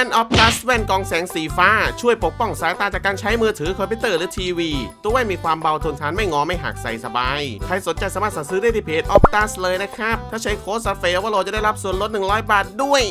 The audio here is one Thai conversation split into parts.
ว่นออฟพลัสแว่นกองแสงสีฟ้า ช่วยปกป้องสายตาจากการใช้มือถือคอมพิวเตอร์หรือทีวี ตัวแว่นมีความเบาทนทานไม่งอไม่หักใส่สบาย ใครสนใจสามารถสั่งซื้อได้ที่เพจออฟตัสเลยนะครับ ถ้าใช้โค้ดซัฟเฟลว่าโลจะได้รับส่วนลด 100 บาทด้วย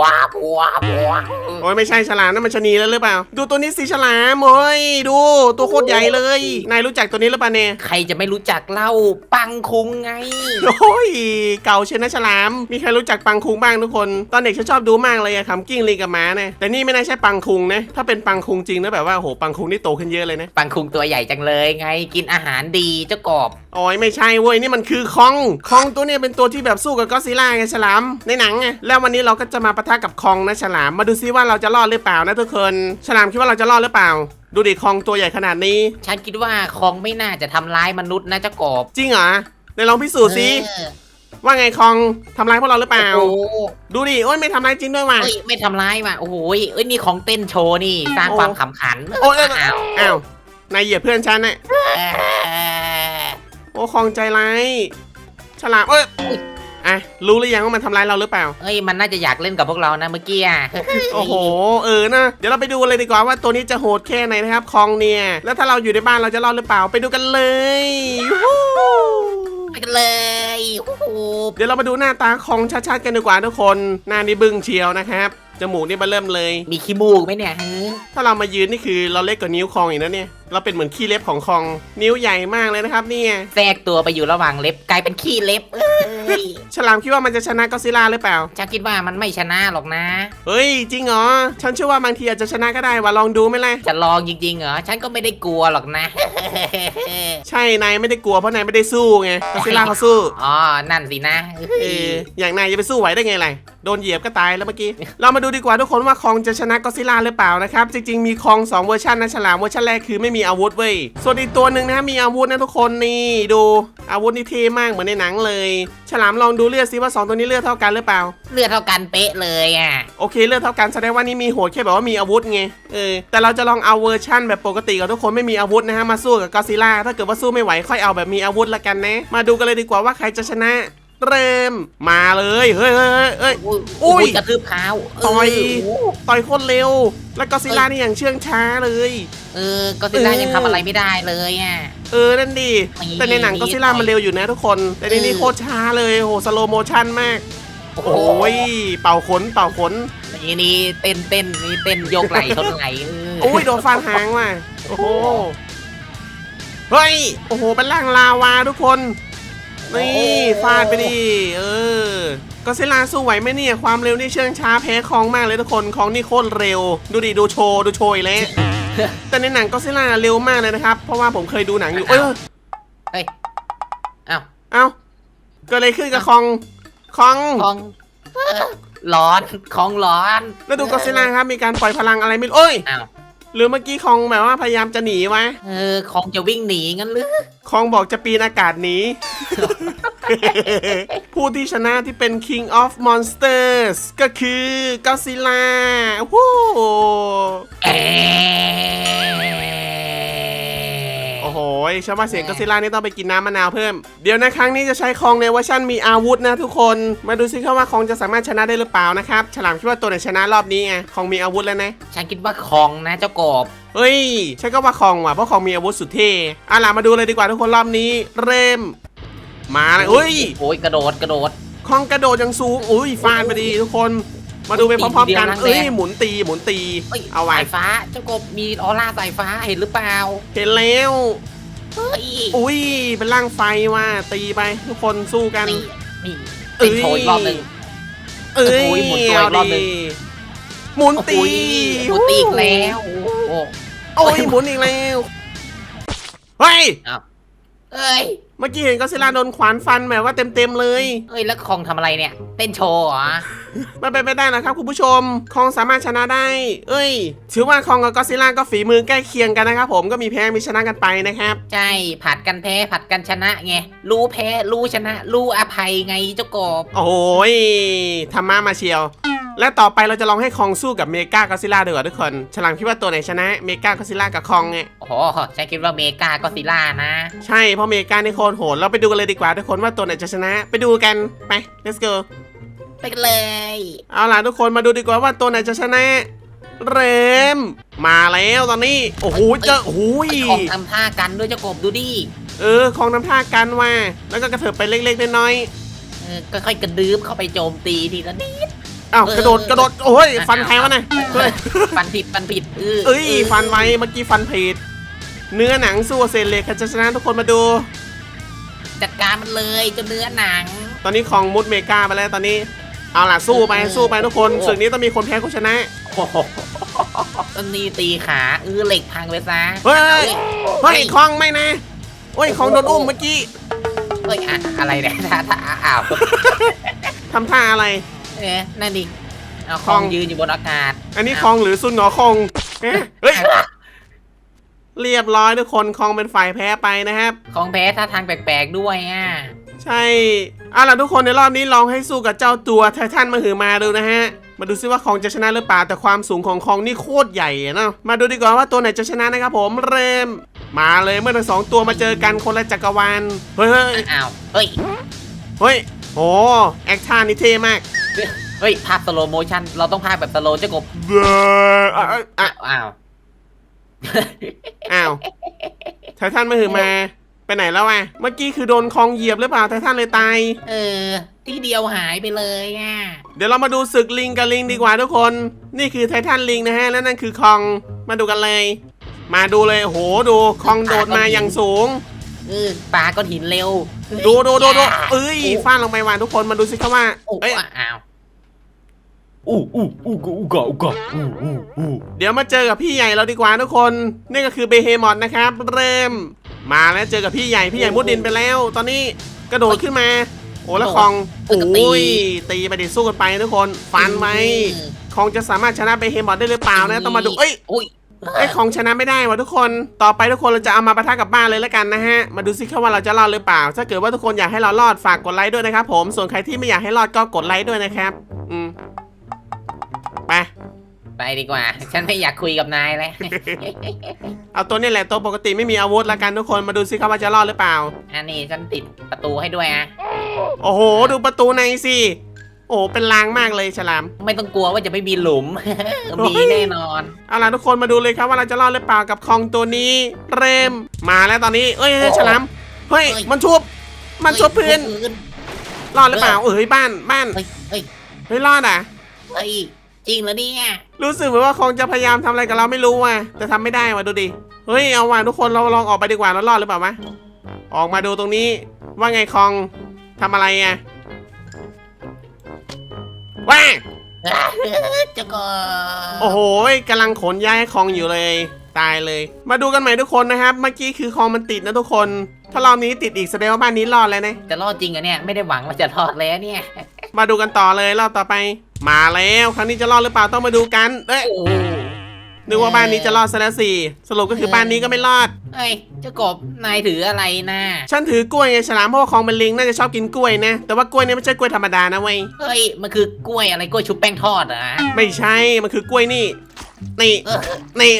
ว้าบว้าบว้าบโอ้ยไม่ใช่ฉลามนั่นมันชะนีแล้วหรือเปล่า ดูตัวนี้สิฉลามโอ้ยดู ตัวโคตรใหญ่เลย นายรู้จักตัวนี้หรือเปล่าเนี่ยใครจะไม่รู้จักเล่าปังคุงไง โอ้ยเก่าเชยวนะฉลาม มีใครรู้จักปังคุงบ้างทุกคน ตอนเด็กฉันชอบดูมากเลยอะคำกิ้งลีกับม้าเนี่ยแต่นี่ไม่น่าใช่ปังคุงนะถ้าเป็นปังคุงจริงนะแบบว่าโหปังคุงนี่โตขึ้นเยอะเลยนะปังคุงตัวใหญ่จังเลยไง กินอาหารดีเจ้ากบโอ้ยไม่ใช่เว้ยนี่มันคือคองคองตัวเนี้เป็นตัวที่แบบสู้กับก็อดซิลล่าไงฉลามในหนังไงแล้ววันนี้เราก็จะมาปะทะกับคองนะฉลามมาดูซิว่าเราจะรอดหรือเปล่านะทุกคนฉลามคิดว่าเราจะรอดหรือเปล่า ดูดิคองตัวใหญ่ขนาดนี้ ฉันคิดว่าคองไม่น่าจะทำร้ายมนุษย์นะเจ้ากบจริงเหรอไหนลองพิสูจน์สิเออว่าไงคองทำร้ายพวกเราหรือเปล่า โอ้โหดูดิโอ้ยไม่ทำร้ายจริงด้วยว่ะ เอ้ยไม่ทำร้ายว่ะโอ้โหยเอ้ยนี่ของเต้นโชว์นี่สร้างโอ้ความขำขันโอ้ยเอ้ย อ้าวอ้าวนายเหยียบเพื่อนฉันน่ะเอ่อ โอ้คองใจร้ายฉลามเอ้ยอะรู้หรือยังว่ามันทำร้ายเราหรือเปล่า เอ้ยมันน่าจะอยากเล่นกับพวกเรานะเมื่อกี้อะโอ้โห เออนะ เดี๋ยวเราไปดูเลยดีกว่าว่าตัวนี้จะโหดแค่ไหนนะครับคองเนี่ย แล้วถ้าเราอยู่ในบ้านเราจะรอดหรือเปล่าไปดูกันเลยยูฮูไปกันเลยโอ้โหเดี๋ยวเรามาดูหน้าตาคองชัดๆกันดีกว่าทุกคน หน้านี่บึ้งเชียวนะครับจมูกนี่มาเริ่มเลย มีขี้มูกไหมเนี่ยฮะถ้าเรามายืนนี่คือเราเล็กกว่านิ้วคองอีกนะเนี่ย เราเป็นเหมือนขี้เล็บของคองนิ้วใหญ่มากเลยนะครับเนี่ยแทรกตัวไปอยู่ระหว่างเล็บกลายเป็นขี้เล็บเอ้ยฉลามคิดว่ามันจะชนะก็อดซิลล่าหรือเปล่า ฉันคิดว่ามันไม่ชนะหรอกนะ เฮ้ยจริงเหรอฉันเชื่อว่าบางทีอาจจะชนะก็ได้ว่าลองดูไหมล่ะจะลองจริงๆเหรอ ฉันก็ไม่ได้กลัวหรอกนะ ใช่นายไม่ได้กลัวเพราะนายไม่ได้สู้ไงก็อดซิลล่าเขาสู้อ๋อ นั่นสินะเอออย่างนายจะไปสู้ไหวได้ไงล่ะโดนเหยียบก็ตายแล้วเมื่อกี้เรามาดูดีกว่าทุกคนว่าคองจะชนะก็อดซิลล่าหรือเปล่านะครับจริงๆมีคอง2เวอร์ชันนะฉลามเวอร์ชันแรกคือไม่มีอาวุธเว้ย ส่วนอีกตัวหนึ่งนะมีอาวุธนะทุกคนนี่ดูอาวุธนี่เท่มากเหมือนในหนังเลย ฉลามลองดูเลือดซิว่าสองตัวนี้เลือดเท่ากันหรือเปล่า เลือดเท่ากันเป๊ะเลยอะ โอเคเลือดเท่ากันแสดงว่านี่มีโหดแค่แบบว่ามีอาวุธไง เออ แต่เราจะลองเอาเวอร์ชั่นแบบปกติกับทุกคนไม่มีอาวุธนะฮะมาสู้กับก็อดซิลล่าถ้าเกิดว่าสู้ไม่ไหวค่อยเอาแบบมีอาวุธละกันนะ มาดูกันเลยดีกว่าว่าใครจะชนะ เริ่มมาเลยเฮ้ยเฮ้ยเฮ้ยเฮ้ยอุ้ย อุ้ย กระทืบเท้าเต่อยโอ้โหต่อยโคตรเร็ว แล้วก็อดซิลล่านี่อย่างเชื่องช้าเลย เออก็ซิลล่าเออ ยังทำอะไรไม่ได้เลยอะ เออนั่นดีนี่แต่ในหนังก็อดซิลล่ามันเร็วอยู่นะทุกคน แต่ในนี้โคตรช้าเลยโหสโลโมชั่นมากโอ้โอ้ยเป่าขนเป่าขนนี่นี่เต้นเต้นนี่เต้นยกไหล่ชนไหล่เออโอ้ยโดนฟันหางว่ะโอ้โหเฮ้ยโอ้โหเป็นร่างลาวาทุกคน นี่ฟาดไปดิเออก็เซลาสู้ไหวไหมเนี่ย ความเร็วนี่เชื่องช้าแพ้คองมากเลยทุกคนคองนี่โคตรเร็ว ดูดิดูโชว์ดูโชยแล้วแต่ในหนังก็เซล่าเร็วมากเลยนะครับ เพราะว่าผมเคยดูหนังอยู่เอ้ยเฮ้ยอ้าวเอ้าเกิดอะไรขึ้นกับคองคองของเออร้อนของร้อน แล้วดูก็เซล่าครับมีการปล่อยพลังอะไรไม่รู้เอ้ยอ้าว หรือเมื่อกี้คองแบบว่าพยายามจะหนีวะเออของจะวิ่งหนีงั้นหรือ คองบอกจะปีนอากาศหนี ผู้ที่ชนะที่เป็น King of Monsters ก็คือก็ซิล่าวู้แอะ โอ้โหชาวบ้านเสียงก็ซิล่านี่ต้องไปกินน้ำมะนาวเพิ่ม เดี๋ยวนะครั้งนี้จะใช้คองในเวอร์ชันมีอาวุธนะทุกคน มาดูซิครับว่าคองจะสามารถชนะได้หรือเปล่านะครับ ฉลามคิดว่าตัวไหนชนะรอบนี้ไงคองมีอาวุธแล้วนะ ฉันคิดว่าของนะเจ้ากบเฮ้ยฉันก็ว่าคองว่ะเพราะคองมีอาวุธสุดเท่อะล่ะมาดูเลยดีกว่าทุกคนรอบนี้ เริ่ม มาเลยเฮ้ยโอ้ยกระโดดกระโดดคองกระโดดยังสูงอุ้ยฟาดไปดีทุกคนมาดูไปพร้อมๆกันตีเดียวนะเอ้ยแม่หมุนตีหมุนตีเอ้ยเอาไว้สายฟ้า เจ้ากบมีออร่าสายฟ้าเห็นหรือเปล่า เห็นแล้ว เฮ้ยอุ้ยเป็นร่างไฟว่ะตีไปทุกคนสู้กันนี่นี่เอ้เป็นยโชว์อีกรอบหนึ่ง เอ้ยโอ้ยหมุนตัวอีกรอบหนึ่ง หมุนตี โอ้โหหมุนตีอีกแล้วโอ้โห โอ้ยหมุนอีกแล้ว เฮ้ย เอ้ย เมื่อกี้เห็นก็ซิลล่าโดนขวานฟันแบบว่าเต็มๆเลย เอ้ยแล้วของทำอะไรเนี่ย เต้นโชว์เหรอมันเป็นไปได้นะครับคุณผู้ชม คองสามารถชนะได้ เอ้ย ถือว่าคองกับก็อดซิลล่าก็ฝีมือใกล้เคียงกันนะครับผม ก็มีแพ้ มีชนะกันไปนะครับ ใช่ผัดกันแพ้ผัดกันชนะไง รู้แพ้รู้ชนะ รู้อภัยไงเจ้ากบ โอ้ยธรรมะมาเชียว และต่อไปเราจะลองให้คองสู้กับเมกากอซิล่าดีกว่าทุกคนฉลามคิดว่าตัวไหนชนะเมกากอซิล่ากับคองเนี่ยโอ้โหฉันคิดว่าเมกาก็ซิล่านะ ใช่เพราะเมกาในโคตรโหดเราไปดูกันเลยดีกว่าทุกคนว่าตัวไหนจะชนะ ไปดูกันไป let's go ไปกันเลย เอาล่ะทุกคนมาดูดีกว่าว่าตัวไหนจะชนะ เรม มาแล้วตอนนี้ โอ้โหเจอโอ้โหยของทำท่ากันด้วยเจ้ากบดูดิ เออของน้ำท่ากันว่า แล้วก็กระเถิบไปเล็กๆน้อยเออค่อยๆกระดืบเข้าไปโจมตีทีละนิดๆ อ้าวเออกระโดดกระโดดโอ้ยฟันใครวะเนี่ยเฮ้ยฟันผิดฟันผิดเออเอ้ยฟันไว้เมื่อกี้ฟันผิดเนื้อหนังสู้กับเซนเหล็กใครจะชนะทุกคนมาดู จัดการมันเลยเจนเนื้อหนัง ตอนนี้ของมุดเมกาไปแล้วตอนนี้ เอาล่ะสู้ไปสู้ไปทุกคนโอ้ศึกนี้ต้องมีคนแพ้คนชนะโอ้โหต้นนี้ตีขาเออเหล็กพังไปซะเฮ้ยเฮ้ยเฮ้ยคองไม่นะโอ้ยคองโดนอุ้มเมื่อกี้เฮ้ยอะอะไรเนี่ยท่าท่าอ้าวทำท่าอะไร เอ๊ะนั่นดิเอาคคอองงยืนอยู่บนอากาศอันนี้คองหรือซุนหงอคองเอ๊ะเฮ้ยเรียบร้อยทุกคนคองเป็นฝ่ายแพ้ไปนะครับของแพ้ท่าทางแปลกๆด้วยอะใช่เอาล่ะทุกคนในรอบนี้ลองให้สู้กับเจ้าตัวไททันมาหือมาดูนะฮะ มาดูซิว่าคองจะชนะหรือเปล่าแต่ความสูงของคองนี่โคตรใหญ่อะเนาะ มาดูดีกว่าว่าตัวไหนจะชนะนะครับผมเริ่มมาเลยเมื่อทั้งสองตัวมาเจอกันคนละจักรวาล เฮ้ยเฮ้ยอ้าวเฮ้ยเฮ้ยโอ้แอคท่านี่เท่มาก เฮ้ยภาพสโลโมชั่นเราต้องภาพแบบสโลเจ้ากบเบ้ออะอะอะอ้าวอ้าวไททันมาหือมา ไปไหนแล้ววะเมื่อกี้คือโดนคองเหยียบหรือเปล่าไททันเลยตาย เออ ที่เดียวหายไปเลยอะ เดี๋ยวเรามาดูศึกลิงกับลิงดีกว่าทุกคน นี่คือไททันลิงนะฮะ และนั่นคือคอง มาดูกันเลย มาดูเลยโอ้โหดูคองโดดมาอย่างสูง เออปลาก้อนหินเร็วดูดูดูดูเอ้ยฟาดลงไปว่ะทุกคนมาดูสิครับว่าโอ้เอ้ยอ้าวอู้อู้อู้กะอู้กะอู้กะอู้อู้อู้เดี๋ยวมาเจอกับพี่ใหญ่เราดีกว่าทุกคนนี่ก็คือเบเฮมอนนะครับ เริ่ม มาแล้วเจอกับพี่ใหญ่พี่ใหญ่มุดดินไปแล้ว ตอนนี้กระโดดขึ้นมา โอ้แล้วคองโอ้ยตีไปดิสู้กันไปทุกคนฟันไหมคองจะสามารถชนะเบเฮมอนได้หรือเปล่านะต้องมาดูเอ้ยอุ้ย ไอ้ยของชนะไม่ได้ว่ะทุกคน ต่อไปทุกคนเราจะเอามาปะทะกับบ้านเลยแล้วกันนะฮะ มาดูซิครับว่าเราจะรอดหรือเปล่า ถ้าเกิดว่าทุกคนอยากให้เรารอดฝากกดไลค์ด้วยนะครับผม ส่วนใครที่ไม่อยากให้รอดก็กดไลค์ด้วยนะครับ อืม ไป ไปดีกว่า ฉันไม่อยากคุยกับนายแล้ว เอาตัวนี้แหละตัวปกติไม่มีอาวุธแล้วกันทุกคน มาดูซิครับว่าจะรอดหรือเปล่า อันนี้ฉันติดประตูให้ด้วยอะ โอ้โห ดูประตูในสิ โอ้โหเป็นลางมากเลยฉลาม ไม่ต้องกลัวว่าจะไม่มีหลุม มีแน่นอน เอาล่ะทุกคนมาดูเลยครับว่าเราจะรอดหรือเปล่ากับคองตัวนี้ เริ่มมาแล้วตอนนี้ เอ้ยเฮ้ยโอ้โหฉลาม เฮ้ย เฮ้ย มันชุบ มันชุบพื้นเฮ้ยรอดหรือเปล่าเอ้ยบ้านบ้านเฮ้ยเฮ้ยเฮ้ยรอดอะ เฮ้ยจริงเหรอเนี่ยรู้สึกเหมือนว่าคงจะพยายามทำอะไรกับเราไม่รู้ว่ะแต่ทำไม่ได้ว่ะดูดิเฮ้ยเอาว่ะทุกคนเราลองออกไปดีกว่าเรารอดหรือเปล่าวะออกมาดูตรงนี้ว่าไงคองทำอะไรอะ ว้าเจ้าก็โอ้โหกำลังขนย้ายให้คองอยู่เลย ตายเลย มาดูกันใหม่ทุกคนนะครับ เมื่อกี้คือคองมันติดนะทุกคน ถ้ารอบนี้ติดอีกแสดงว่าบ้านนี้รอดแล้วนะ จะรอดจริงเหรอเนี่ย ไม่ได้หวังว่าจะรอดแล้วเนี่ย มาดูกันต่อเลยรอบต่อไป มาแล้ว ครั้งนี้จะรอดหรือเปล่าต้องมาดูกัน เอ้ย โอ้ นึกว่าบ้านนี้จะรอดซะแล้วสิสรุปก็คือบ้านนี้ก็ไม่รอดเฮ้ยเจ้ากบนายถืออะไรนะฉันถือกล้วยไงฉลามเพราะว่าคองเป็นลิงน่าจะชอบกินกล้วยนะ แต่ว่ากล้วยเนี่ยไม่ใช่กล้วยธรรมดานะเว้ยเฮ้ยมันคือกล้วยอะไรกล้วยชุบแป้งทอดเหรอไม่ใช่ มันคือกล้วยนี่ นี่เออนี่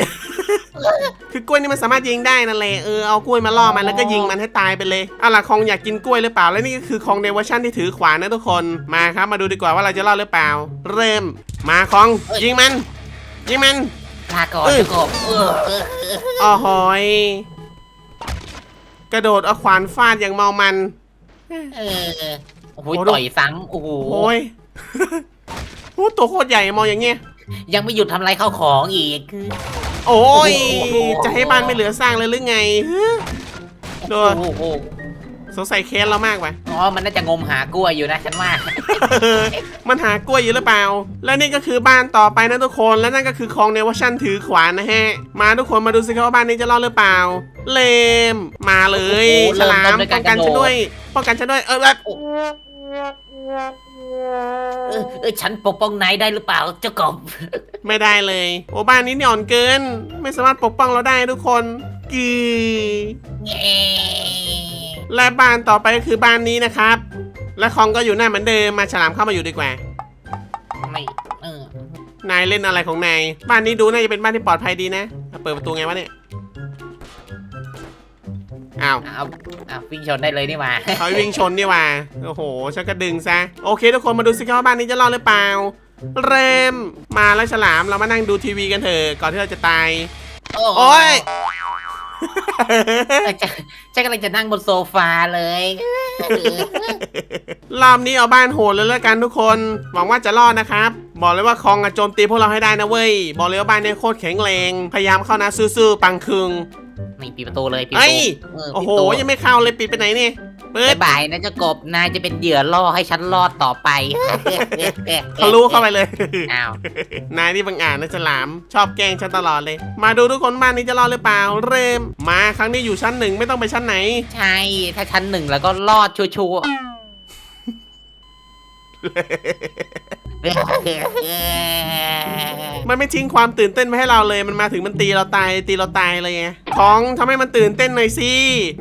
คือกล้วยนี่มันสามารถยิงได้นั่นแหละ เออ เอากล้วยมาล่อมันแล้วก็ยิงมันให้ตายไปเลย เอาล่ะคองอยากกินกล้วยหรือเปล่า แล้วนี่ก็คือคองในเวอร์ชันที่ถือขวานนะทุกคน มาครับ มาดูดีกว่าว่าเราจะรอดหรือเปล่า เริ่ม มาคองยิงมัน ยิงมัน ลาก่อนเอ้ยเจ้ากบเออเออเอออ๋อหอย กระโดดเอาขวานฟาดอย่างเมามันเออโอ้โหโอ้โหต่อยซ้ำโอ้โหโอ้ยโอ้ตัวโคตรใหญ่มองอย่างเงี้ย ยังไม่หยุดทำอะไรเข้าของอีก โอ้ยโอ้โหจะให้บ้านไม่เหลือสร้างเลยหรือไงฮะดูโอ้โห สงสัยแค้นเรามากว่ะอ๋อ มันน่าจะงมหากล้วยอยู่นะฉันว่า มันหากล้วยอยู่หรือเปล่า และนี่ก็คือบ้านต่อไปนะทุกคน และนั่นก็คือของในเวอร์ชันถือขวานนะฮะ มาทุกคนมาดูสิครับว่าบ้านนี้จะรอดหรือเปล่า เลม มาเลยโอ้โหฉลามเริ่มต้นด้วยป้กาอรงกกัระนโดด ฉันด้วย ป้องกันฉันด้วย เออแบบเออเออฉันปกป้องนายได้หรือเปล่าเจ้ากบ ไม่ได้เลย โอ้บ้านนี้เนี่ยอ่อนเกิน ไม่สามารถปกป้องเราได้ทุกคนกี เย้ และบ้านต่อไปก็คือบ้านนี้นะครับ และคองก็อยู่หน้าเหมือนเดิมมาฉลามเข้ามาอยู่ดีกว่า ไม่เออนายเล่นอะไรของนายบ้านนี้ดูน่าจะเป็นบ้านที่ปลอดภัยดีนะอะเปิดประตูไงวะเนี่ยอ้าวเอาเอาวิ่งชนได้เลยนี่หว่าเขาให้วิ่งชนนี่หว่าโอ้โหฉันก็ดึงซะโอเค ทุกคนมาดูสิครับว่าบ้านนี้จะรอดหรือเปล่า เริ่มมาแล้วฉลามเรามานั่งดูทีวีกันเถอะก่อนที่เราจะตายโอ้ย จะฉันกำลังจะนั่งบนโซฟาเลยรอบนี้เอาบ้านโหดเลยแล้วกันทุกคน หวังว่าจะรอดนะครับ บอกเลยว่าคองอะโจมตีพวกเราให้ได้นะเว้ย บอกเลยว่าบ้านนี้โคตรแข็งแรง พยายามเข้านะซื่อๆปังคึง นี่ปิดประตูเลยปิดปเฮ้ระยตูเออโอ้ปิดโหประตูยังไม่เข้าเลยปิดไปไหนนี่เปิดบ๊ายบายนะเจ้ากบนายจะเป็นเหยื่อล่อให้ฉันรอดต่อไปทะลุเข้าไปเลย อ้าวนายนี่บังอาจนะฉลาม ชอบแกล้งฉันตลอดเลย มาดูทุกคนบ้านนี้จะรอดหรือเปล่า เริ่ม มาครั้งนี้อยู่ชั้นหนึ่งไม่ต้องไปชั้นไหน ใช่ ถ้าชั้นหนึ่งแล้วก็รอดชัวร์ๆ มันไม่ทิ้งความตื่นเต้นไว้ให้เราเลย มันมาถึงมันตีเราตาย ตีเราตายเลยไงของทำให้มันตื่นเต้นหน่อยสิ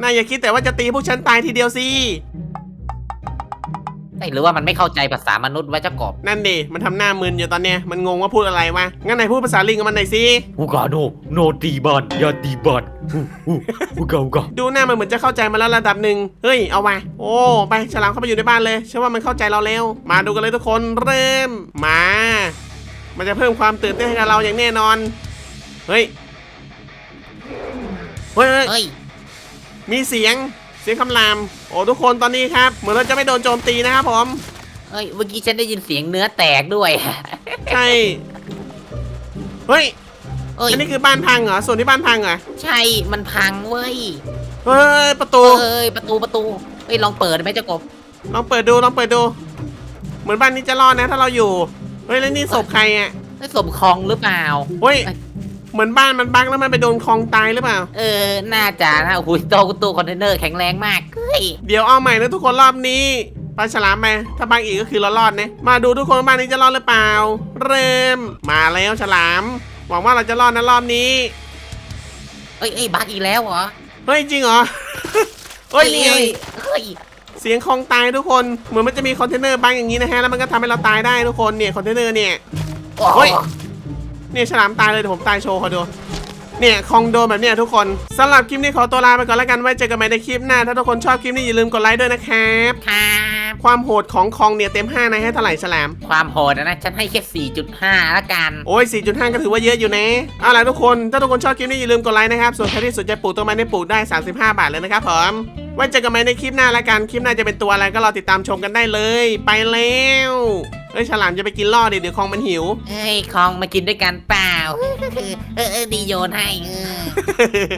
นายอย่าคิดแต่ว่าจะตีพวกฉันตายทีเดียวสิ เอ้ยหรือว่ามันไม่เข้าใจภาษามนุษย์ว่าเจ้ากบนั่นดิ มันทำหน้ามึนอยู่ตอนเนี้ย มันงงว่าพูดอะไรวะ งั้นนายพูดภาษาลิงกับมันหน่อยสิอุกาโนโนตีบ้านอย่าตีบ้านอู้อู้อุกาอุกาดูหน้ามันเหมือนจะเข้าใจมาแล้วระดับหนึ่งเฮ้ย เอาไปโอ้ ไปฉลามเข้าไปอยู่ในบ้านเลยเชื่อว่ามันเข้าใจเราแล้ว มาดูกันเลยทุกคน เริ่ม มา มันจะเพิ่มความตื่นเต้นให้กับเราอย่างแน่นอน เฮ้ย เฮ้ยเฮ้ยเฮ้ยมีเสียง เสียงคำราม โอ้ทุกคนตอนนี้ครับ เหมือนเราจะไม่โดนโจมตีนะครับผม เฮ้ย เมื่อกี้ฉันได้ยินเสียงเนื้อแตกด้วย ใช่ เฮ้ย เอ้ย อันนี้คือบ้านพังเหรอ ส่วนที่บ้านพังเหรอ ใช่ มันพังเว้ย เฮ้ย ประตู เอ้ย ประตูประตูเฮ้ย ลองเปิดไหมเจ้ากบ ลองเปิดดู ลองเปิดดู เหมือนบ้านนี้จะรอดนะ ถ้าเราอยู่ เฮ้ย แล้วนี่ศพใครอะเฮ้ยสมคองหรือเปล่า เฮ้ย เหมือนบ้านมันบังแล้วมันไปโดนคลองตายหรือเปล่า เออ น่าจะนะโอ้โหตู้ตู้คอนเทนเนอร์แข็งแรงมากเฮ้ยเดี๋ยวเอาใหม่นะทุกคนรอบนี้ปลาฉลามไปถ้าบังอีกก็คือเรารอดนะมาดูทุกคนว่าบ้านนี้จะรอดหรือเปล่า เริ่ม มาแล้วฉลาม หวังว่าเราจะรอดนะรอบนี้ เอ้ยเอ้ยบักอีกแล้วเหรอเฮ้ยจริงเหรอ เฮ้ยนี่ไงเฮ้ยเสียงคลองตายทุกคน เหมือนมันจะมีคอนเทนเนอร์บังอย่างนี้นะฮะ แล้วมันก็ทำให้เราตายได้ทุกคนเนี่ยคอนเทนเนอร์เนี่ย โอ้โหเฮ้ย เนี่ยฉลามตายเลยเดี๋ยวผมตายโชว์ขอดูเนี่ยคองโดนแบบเนี้ยทุกคนสำหรับคลิปนี้ขอตัวลาไปก่อนแล้วกันไว้เจอกันใหม่ในคลิปหน้า ถ้าทุกคนชอบคลิปนี้อย่าลืมกดไลค์ด้วยนะครับครับความโหดของคองเนี่ยเต็ม5นะให้เท่าไหร่ฉลาม ความโหดอะนะ ฉันให้แค่ 4.5 ละกัน โอ้ย 4.5 ก็ถือว่าเยอะอยู่นะเอาล่ะทุกคนถ้าทุกคนชอบคลิปนี้อย่าลืมกดไลค์นะครับ ส่วนใครที่สนใจปลูกต้นไม้ได้ปลูกได้ 35 บาทเลยนะครับผมไว้เจอกันใหม่ในคลิปหน้าละกันคลิปหน้าจะเป็นตัวอะไรก็รอติดตามชมกันได้เลย ไปแล้ว เฮ้ยฉลามจะไปกินล่อดิเดี๋ยวคองมันหิว เฮ้ยคองมากินด้วยกันเปล่า เออเออดีโยนให้เออ